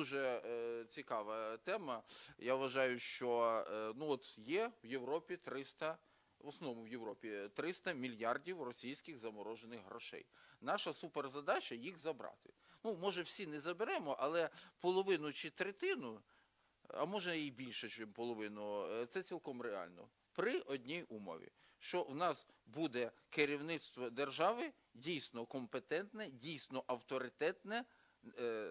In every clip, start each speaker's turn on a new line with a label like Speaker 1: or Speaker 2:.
Speaker 1: Дуже е, цікава тема. Я вважаю, що е, ну от є в Європі 300, в основному в Європі 300 мільярдів російських заморожених грошей. Наша суперзадача їх забрати. Ну, може, всі не заберемо, але половину чи третину, а може і більше, ніж половину, е, це цілком реально. При одній умові, що в нас буде керівництво держави дійсно компетентне, дійсно авторитетне,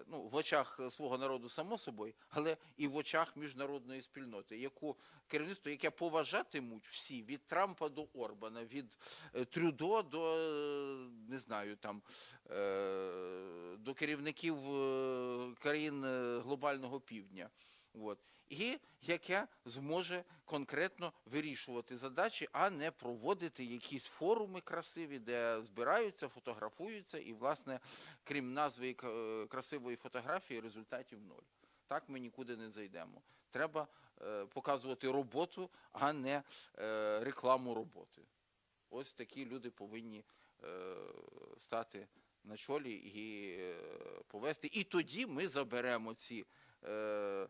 Speaker 1: ну, в очах свого народу, само собою, але і в очах міжнародної спільноти, яку керівництво, яке поважатимуть всі від Трампа до Орбана, від е, Трюдо до е, не знаю там е, до керівників е, країн е, глобального півдня. От. І яке зможе конкретно вирішувати задачі, а не проводити якісь форуми красиві, де збираються, фотографуються, і, власне, крім назви е, красивої фотографії, результатів ноль. Так ми нікуди не зайдемо. Треба е, показувати роботу, а не е, рекламу роботи. Ось такі люди повинні е, стати на чолі і е, повести. І тоді ми заберемо ці е,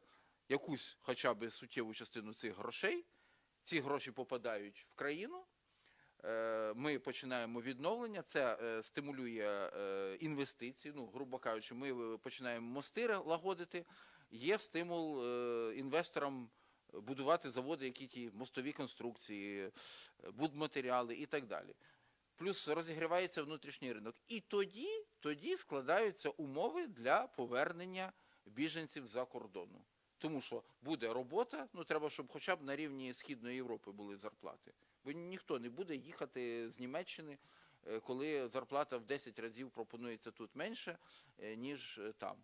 Speaker 1: якусь хоча б суттєву частину цих грошей. Ці гроші попадають в країну. Е, Ми починаємо відновлення, це е, стимулює е, інвестиції. Ну, грубо кажучи, ми починаємо мости лагодити. Є стимул інвесторам будувати заводи, які ті мостові конструкції, будматеріали і так далі. Плюс розігрівається внутрішній ринок. І тоді, тоді складаються умови для повернення біженців за кордону. Тому що буде робота, ну треба, щоб хоча б на рівні Східної Європи були зарплати. Бо ніхто не буде їхати з Німеччини, е, коли зарплата в 10 разів пропонується тут менше, е, ніж е, там.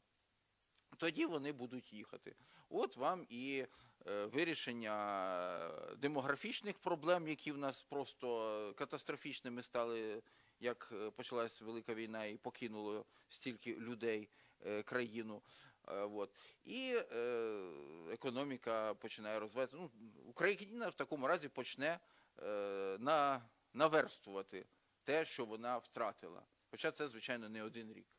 Speaker 1: Тоді вони будуть їхати. От вам і вирішення демографічних проблем, які в нас просто катастрофічними стали, як почалась велика війна і покинуло стільки людей країну. Е, от. І е, економіка починає розвиватися. Ну, Україна в такому разі почне е, на, наверстувати те, що вона втратила. Хоча це, звичайно, не один рік.